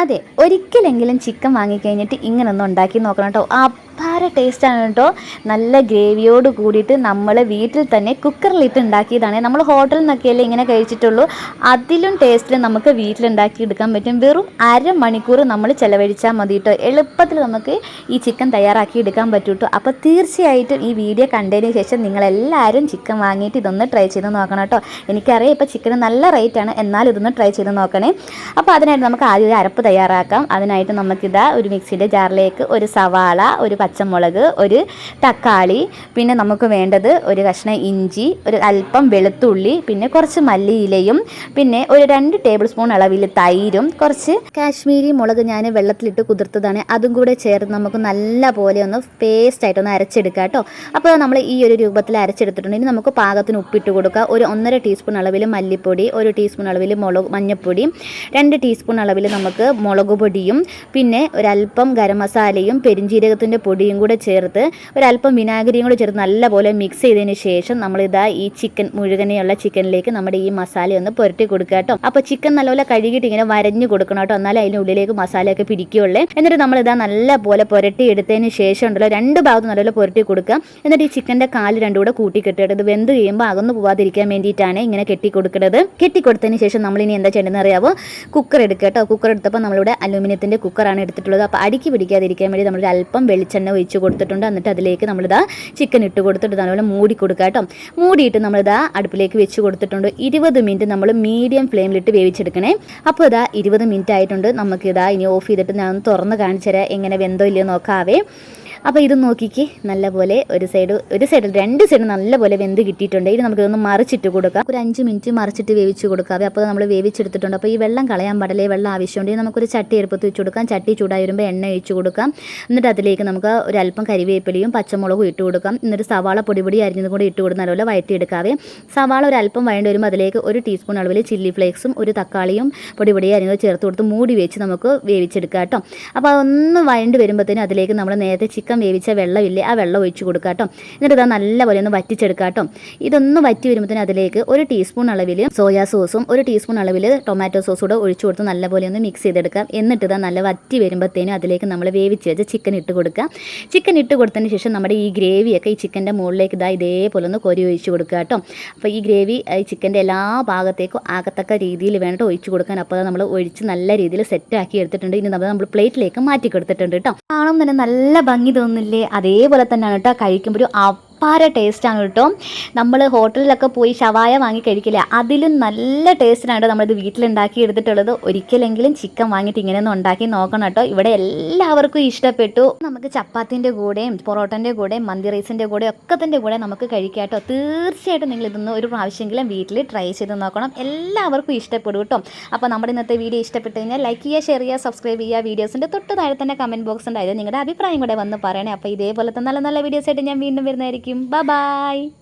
അതെ ഒരിക്കലെങ്കിലും ചിക്കൻ വാങ്ങിക്കഴിഞ്ഞിട്ട് ഇങ്ങനെ ഒന്ന് ഉണ്ടാക്കി നോക്കണം കേട്ടോ. അപാര ടേസ്റ്റാണ് കേട്ടോ. നല്ല ഗ്രേവിയോട് കൂടിയിട്ട് നമ്മൾ വീട്ടിൽ തന്നെ കുക്കറിലിട്ട് ഉണ്ടാക്കിയതാണ്. നമ്മൾ ഹോട്ടലിൽ നിന്നൊക്കെയല്ലേ ഇങ്ങനെ കഴിച്ചിട്ടുള്ളൂ. അതിലും ടേസ്റ്റിൽ നമുക്ക് വീട്ടിലുണ്ടാക്കി എടുക്കാൻ പറ്റും. വെറും അരമണിക്കൂർ നമ്മൾ ചിലവഴിച്ചാൽ മതി കേട്ടോ. എളുപ്പത്തിൽ നമുക്ക് ഈ ചിക്കൻ തയ്യാറാക്കി എടുക്കാൻ പറ്റും കേട്ടോ. അപ്പോൾ തീർച്ചയായിട്ടും ഈ വീഡിയോ കണ്ടതിന് ശേഷം നിങ്ങളെല്ലാവരും ചിക്കൻ വാങ്ങിയിട്ട് ഇതൊന്ന് ട്രൈ ചെയ്ത് നോക്കണം കേട്ടോ. എനിക്കറിയാം ഇപ്പോൾ ചിക്കന് നല്ല റേറ്റാണ് എന്നാൽ ഇതൊന്ന് ട്രൈ ചെയ്ത് നോക്കണേ. അപ്പോൾ അതിനായിട്ട് നമുക്ക് ആദ്യം ഒരു അരപ്പ് തയ്യാറാക്കാം. അതിനായിട്ട് നമുക്കിതാ ഒരു മിക്സിയുടെ ജാറിലേക്ക് ഒരു സവാള ഒരു പച്ചമുളക് ഒരു തക്കാളി പിന്നെ നമുക്ക് വേണ്ടത് ഒരു കഷ്ണം ഇഞ്ചി ഒരു അല്പം വെളുത്തുള്ളി പിന്നെ കുറച്ച് മല്ലിയിലയും പിന്നെ ഒരു രണ്ട് ടേബിൾ സ്പൂൺ അളവിൽ തൈരും കുറച്ച് കാശ്മീരി മുളക് ഞാൻ വെള്ളത്തിലിട്ട് കുതിർത്തതാണ്. അതും കൂടെ ചേർത്ത് നമുക്ക് നല്ല പോലെ ഒന്ന് പേസ്റ്റ് ആയിട്ട് ഒന്ന് അരച്ചെടുക്കാം കേട്ടോ. അപ്പോൾ നമ്മൾ ഈ ഒരു രൂപത്തിൽ അരച്ചെടുത്തിട്ടുണ്ട്. ഇനി നമുക്ക് പാകത്തിന് ഉപ്പിട്ട് കൊടുക്കുക ഒരു ഒന്നര ടീസ്പൂൺ അളവിൽ മല്ലിപ്പൊടി ഒരു ടീസ്പൂൺ അളവിൽ മുളക് മഞ്ഞൾപ്പൊടി രണ്ട് ടീസ്പൂൺ അളവിൽ നമുക്ക് മുളക് പൊടിയും പിന്നെ ഒരല്പം ഗരം മസാലയും പെരിഞ്ജീരകത്തിന്റെ പൊടിയും കൂടെ ചേർത്ത് ഒരല്പം വിനാഗിരിയും കൂടെ ചേർത്ത് നല്ലപോലെ മിക്സ് ചെയ്തതിന് ശേഷം നമ്മളിതാ ഈ ചിക്കൻ മുഴുകനെയുള്ള ചിക്കനിലേക്ക് നമ്മുടെ ഈ മസാല ഒന്ന് പുരട്ടി കൊടുക്കുക കേട്ടോ. അപ്പോൾ ചിക്കൻ നല്ലപോലെ കഴുകിയിട്ട് ഇങ്ങനെ വരഞ്ഞു കൊടുക്കണം കേട്ടോ. എന്നാലേ അതിന്റെ ഉള്ളിലേക്ക് മസാലയൊക്കെ പിടിക്കുകയുള്ളേ. എന്നിട്ട് നമ്മളിതാ നല്ലപോലെ പുരട്ടി എടുത്തതിന് ശേഷം ഉണ്ടല്ലോ രണ്ട് ഭാഗത്തും നല്ലപോലെ പുരട്ടി കൊടുക്കുക. എന്നിട്ട് ഈ ചിക്കന്റെ കാൽ രണ്ടും കൂടെ കൂട്ടി. കെട്ടിയിട്ട് ഇത് വെന്ത് കഴിയുമ്പോൾ അകന്നു പോവാതിരിക്കാൻ വേണ്ടിയിട്ടാണ് ഇങ്ങനെ കെട്ടി കൊടുക്കുന്നത് കെട്ടി കൊടുത്തതിന് ശേഷം നമ്മളിനി എന്താ ചെയ്യേണ്ടതെന്ന് അറിയാവോ? കുക്കർ എടുക്കുക കേട്ടോ. കുക്കർ എടുത്തപ്പോൾ നമ്മളിവിടെ അലൂമിനിയത്തിന്റെ കുക്കറാണ് എടുത്തിട്ടുള്ളത്. അപ്പോൾ അടിക്ക് പിടിക്കാതിരിക്കാൻ വേണ്ടി നമ്മളൊരു അല്പം വെളിച്ചെണ്ണ ഒഴിച്ച് കൊടുത്തിട്ടുണ്ട്. എന്നിട്ട് അതിലേക്ക് നമ്മളിതാ ചിക്കൻ ഇട്ട് കൊടുത്തിട്ട് നല്ലപോലെ മൂടി കൊടുക്കുക കേട്ടോ. മൂടിയിട്ട് നമ്മളിതാ അടുപ്പിലേക്ക് വെച്ച് കൊടുത്തിട്ടുണ്ട്. ഇരുപത് മിനിറ്റ് നമ്മൾ മീഡിയം ഫ്ലെയിമിലിട്ട് വേവിച്ചെടുക്കണേ. അപ്പോൾ ഇതാ ഇരുപത് മിനിറ്റ് ആയിട്ടുണ്ട്. നമുക്കിതാ ഇനി ഓഫ് ചെയ്തിട്ട് ഞാൻ തുറന്ന് കാണിച്ചു തരാം എങ്ങനെ വെന്തോ ഇല്ലയോ നോക്കാവേ. അപ്പോൾ ഇത് നോക്കിക്ക് നല്ലപോലെ ഒരു സൈഡ് ഒരു സൈഡ് രണ്ട് സൈഡ് നല്ലപോലെ വെന്ത് കിട്ടിയിട്ടുണ്ട്. ഇനി നമുക്കിതൊന്ന് മറിച്ചിട്ട് കൊടുക്കാം. ഒരു അഞ്ച് മിനിറ്റ് മറിച്ചിട്ട് വേവിച്ച് കൊടുക്കാം. അപ്പോൾ നമ്മൾ വേവിച്ചെടുത്തിട്ടുണ്ട്. അപ്പോൾ ഈ വെള്ളം കളയാൻ പാടില്ലേ. വെള്ളം ആവശ്യമുണ്ടെങ്കിൽ നമുക്കൊരു ചട്ടി എളുപ്പത്തിൽ വെച്ച് കൊടുക്കാം. ചട്ടി ചൂടായി വരുമ്പോൾ എണ്ണ ഒഴിച്ച് കൊടുക്കാം. എന്നിട്ട് അതിലേക്ക് നമുക്ക് ഒരു അല്പം കരിവേപ്പിലയും പച്ചമുളകും ഇട്ട് കൊടുക്കാം. എന്നിട്ട് സവാള പൊടി പൊടി അരിഞ്ഞതും കൂടി ഇട്ട് കൊടുക്കുന്ന നല്ലപോലെ വഴറ്റിയെടുക്കാവേ സവാള ഒരു അല്പം വഴണ്ട് വരുമ്പോൾ അതിലേക്ക് ഒരു ടീസ്പൂൺ അളവിൽ ചില്ലി ഫ്ലേക്സും ഒരു തക്കാളിയും പൊടി പൊടി അരിഞ്ഞത് ചേർത്ത് കൊടുത്ത് മൂടി വെച്ച് നമുക്ക് വേവിച്ചെടുക്കാം കേട്ടോ. അപ്പോൾ അതൊന്ന് വഴണ്ട് വരുമ്പോഴത്തേനും അതിലേക്ക് നമ്മൾ നേരത്തെ ചിക്കൻ വേവിച്ച വെള്ളമില്ലേ ആ വെള്ളം ഒഴിച്ച് കൊടുക്കുക കേട്ടോ എന്നിട്ട് ഇതാ നല്ലപോലെ ഒന്ന് വറ്റിച്ചെടുക്കുക കേട്ടോ ഇതൊന്ന് വറ്റി വരുമ്പോഴത്തേന് അതിലേക്ക് ഒരു ടീസ്പൂൺ അളവിൽ സോയാ സോസും ഒരു ടീസ്പൂൺ അളവിൽ ടൊമാറ്റോ സോസും കൂടെ ഒഴിച്ചു കൊടുത്ത് നല്ലപോലെ ഒന്ന് മിക്സ് ചെയ്തെടുക്കാം. എന്നിട്ട് ഇതാ നല്ല വറ്റി വരുമ്പോഴത്തേനും അതിലേക്ക് നമ്മൾ വേവിച്ച് വെച്ച് ചിക്കൻ ഇട്ട് കൊടുക്കുക ചിക്കൻ ഇട്ട് കൊടുത്തതിന് ശേഷം നമ്മുടെ ഈ ഗ്രേവിയൊക്കെ ഈ ചിക്കന്റെ മുകളിലേക്ക് ഇതാ ഇതേപോലെ ഒന്ന് കൊരി ഒഴിച്ച് കൊടുക്കുക കേട്ടോ അപ്പോൾ ഈ ഗ്രേവി ഈ ചിക്കന്റെ എല്ലാ ഭാഗത്തേക്കും ആകത്തക്ക രീതിയിൽ വേണ്ട ഒഴിച്ചു കൊടുക്കാൻ. അപ്പോൾ നമ്മൾ ഒഴിച്ച് നല്ല രീതിയിൽ സെറ്റ് ആക്കി എടുത്തിട്ടുണ്ട്. ഇനി നമ്മൾ നമ്മൾ പ്ലേറ്റിലേക്ക് മാറ്റി കൊടുത്തിട്ടുണ്ട് കേട്ടോ കാണുമ്പോൾ തന്നെ നല്ല ഭംഗി തോന്നുന്നില്ലേ അതേപോലെ തന്നെയാണ് കേട്ടോ കഴിക്കുമ്പോൾ ഒരു അപ്പാര ടേസ്റ്റാണ് കേട്ടോ നമ്മൾ ഹോട്ടലിലൊക്കെ പോയി ഷവായ വാങ്ങി കഴിക്കില്ല. അതിലും നല്ല ടേസ്റ്റിനാണ് നമ്മളിത് വീട്ടിലുണ്ടാക്കി എടുത്തിട്ടുള്ളത്. ഒരിക്കലെങ്കിലും ചിക്കൻ വാങ്ങിയിട്ട് ഇങ്ങനെയൊന്നും ഉണ്ടാക്കി നോക്കണം കേട്ടോ ഇവിടെ എല്ലാവർക്കും ഇഷ്ടപ്പെട്ടു. നമുക്ക് ചപ്പാത്തിന്റെ കൂടെയും പൊറോട്ടന്റെ കൂടെയും മന്തി റൈസിന്റെ കൂടെ ഒക്കത്തിന്റെ കൂടെ നമുക്ക് കഴിക്കാം കേട്ടോ തീർച്ചയായിട്ടും നിങ്ങൾ ഇതൊന്ന് ഒരു പ്രാവശ്യമെങ്കിലും വീട്ടിൽ ട്രൈ ചെയ്ത് നോക്കണം. എല്ലാവർക്കും ഇഷ്ടപ്പെടും കേട്ടോ അപ്പോൾ നമ്മുടെ ഇന്നത്തെ വീഡിയോ ഇഷ്ടപ്പെട്ടു കഴിഞ്ഞാൽ ലൈക്ക് ചെയ്യുക ഷെയർ ചെയ്യുക സബ്സ്ക്രൈബ് ചെയ്യുക. വീഡിയോസിന്റെ തൊട്ട് താഴെ തന്നെ കമന്റ് ബോക്സ് ഉണ്ടായിരുന്നു. നിങ്ങളുടെ അഭിപ്രായം കൂടെ വന്ന് പറയണേ. അപ്പോൾ ഇതേപോലത്തെ നല്ല നല്ല വീഡിയോസ് ആയിട്ട് ഞാൻ വീണ്ടും വരുന്നതായിരിക്കും. Bye-bye!